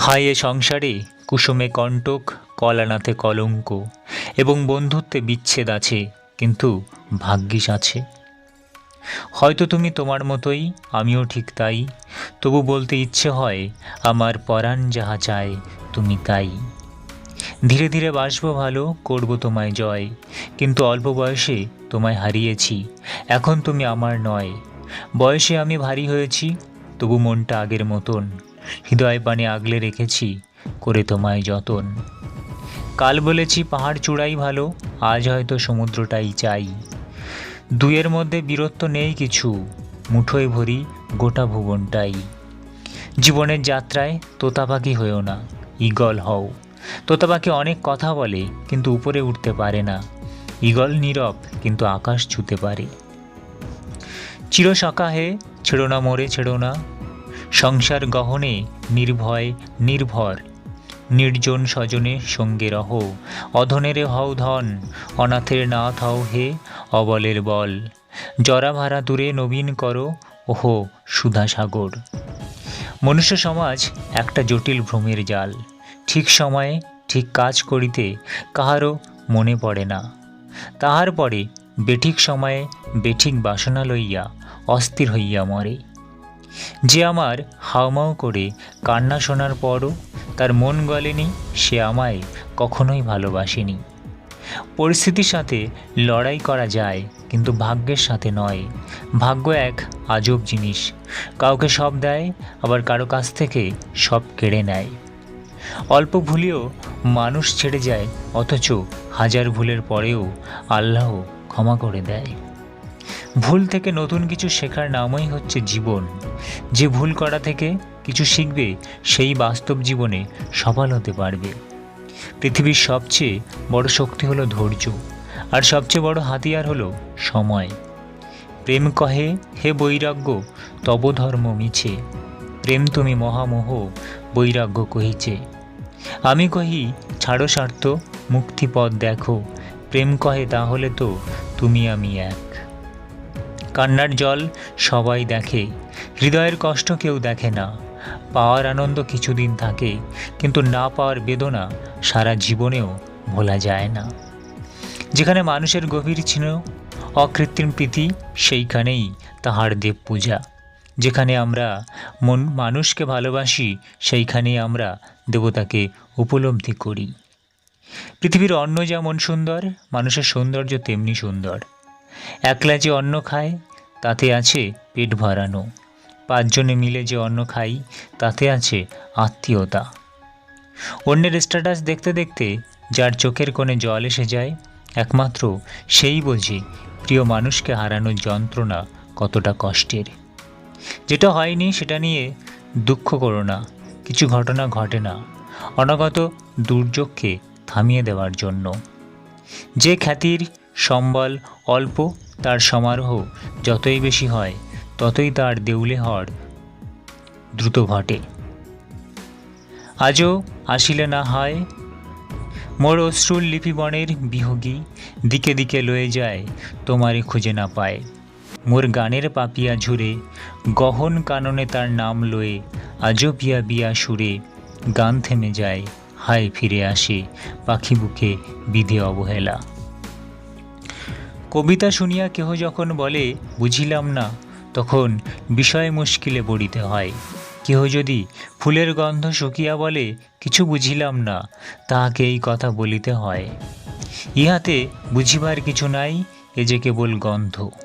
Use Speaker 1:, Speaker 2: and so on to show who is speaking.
Speaker 1: হায় সংসারে, কুসুমে কণ্টক, কলানাথে কলঙ্ক, এবং বন্ধুত্বে বিচ্ছেদ আছে, কিন্তু ভাগ্যিস আছে। হয়তো তুমি তোমার মতোই, আমিও ঠিক তাই, তবু বলতে ইচ্ছে হয়, আমার পরাণ যাহা চায়, তুমি তাই। ধীরে ধীরে বাসবো ভালো, করব তোমায় জয়, কিন্তু অল্প বয়সে তোমায় হারিয়েছি, এখন তুমি আমার নয়। বয়সে আমি ভারী হয়েছি, তবু মনটা আগের মতন। হৃদয় পানে আগলে রেখেছি, করে তোমায় যতন। কাল বলেছি পাহাড় চূড়াই ভালো, আজ হয়তো সমুদ্রটাই চাই। দুয়ের মধ্যে বীরত্ব নেই কিছু, মুঠোয় ভরি গোটা ভুবনটাই। জীবনের যাত্রায় তোতা পাখি হয়েও না, ঈগল হও। তোতা পাখি অনেক কথা বলে, কিন্তু উপরে উঠতে পারে না। ঈগল নীরব, কিন্তু আকাশ ছুতে পারে। চির সকাহে ছেড়ো না মোরে, ছেড়ো না সংসার গহনে নির্ভয়, নির্ভর। নির্জন স্বজনে সঙ্গে রহ, অধনেরে হও ধন, অনাথের নাথ হও হে অবলের বল। জরা ভাড়া দূরে নবীন করো, ওহো সুধা সাগর। মনুষ্য সমাজ একটা জটিল ভ্রমের জাল। ঠিক সময়ে ঠিক কাজ করিতে কাহারও মনে পড়ে না। তাহার পরে বেঠিক সময়ে বেঠিক বাসনা লইয়া অস্থির হইয়া মরে। যে আমার হাওমাও করে কান্না শোনার পরও তার মন গলেনি, সে আমায় কখনোই ভালোবাসেনি। পরিস্থিতির সাথে লড়াই করা যায়, কিন্তু ভাগ্যের সাথে নয়। ভাগ্য এক আজব জিনিস। কাউকে সব দেয়, আবার কারও কাছ থেকে সব কেড়ে নেয়। অল্প ভুলেও মানুষ ছেড়ে যায়, অথচ হাজার ভুলের পরেও আল্লাহ ক্ষমা করে দেয়। ভুল থেকে নতুন কিছু শেখার নামই হচ্ছে জীবন। যে ভুল করা থেকে কিছু শিখবে, সেই বাস্তব জীবনে সফল হতে পারবে। পৃথিবীর সবচেয়ে বড় শক্তি হলো ধৈর্য, আর সবচেয়ে বড় হাতিয়ার হলো সময়। প্রেম কহে, হে বৈরাগ্য, তব ধর্ম মিছে। প্রেম তুমি মহামোহ, বৈরাগ্য কহিছে। আমি কহি, ছাড়ো স্বার্থ মুক্তিপদ দেখো। প্রেম কহে, তাহলে তো তুমি আমি এক। কান্নার জল সবাই দেখে। হৃদয়ের কষ্ট কেউ দেখে না। পাওয়ার আনন্দ কিছুদিন থাকে, কিন্তু না পাওয়ার বেদনা সারা জীবনেও ভোলা যায় না। যেখানে মানুষের গভীর ছিল অকৃত্রিম প্রীতি, সেইখানেই তাহার দেব পূজা। যেখানে আমরা মন মানুষকে ভালোবাসি, সেইখানেই আমরা দেবতাকে উপলব্ধি করি। পৃথিবীর অন্ন যেমন সুন্দর, মানুষের সৌন্দর্য তেমনি সুন্দর। একলা যে অন্ন খায়, তাতে আছে পেট ভরানো। পাঁচজনে মিলে যে অন্ন খাই, তাতে আছে আত্মীয়তা। অন্যের স্ট্যাটাস দেখতে দেখতে যার চোখের কোণে জল এসে যায়, একমাত্র সেই বোঝে প্রিয় মানুষকে হারানোর যন্ত্রণা কতটা কষ্টের। যেটা হয়নি সেটা নিয়ে দুঃখ করো না, কিছু ঘটনা ঘটে না, অনাগত দুর্যোগকে থামিয়ে দেওয়ার জন্য। যে খ্যাতির সম্বল অল্প তার সমারোহ যতই বেশি হয়, ততই তার দেউলে হওয়ার দ্রুত ঘটে। আজও আসিলে না হয়, মোর অশ্রুল লিপিবনের বিহগী দিকে দিকে লয়ে যায়, তোমারে খুঁজে না পায়। মোর গানের পাপিয়া ঝুরে, গহন কাননে তার নাম লয়ে, আজও পিয়া বিয়া সুরে গান থেমে যায়, হায় ফিরে আসে পাখি বুকে বিধে অবহেলা। কবিতা শুনিয়া কেহ যখন বলে, বুঝিলাম না, তখন বিষয় মুশকিলে পড়িতে হয়। কেহ যদি ফুলের গন্ধ শুকিয়া বলে, কিছু বুঝিলাম না, তাহাকে এই কথা বলিতে হয়। ইহাতে বুঝিবার কিছু নাই, এ যে কেবল গন্ধ।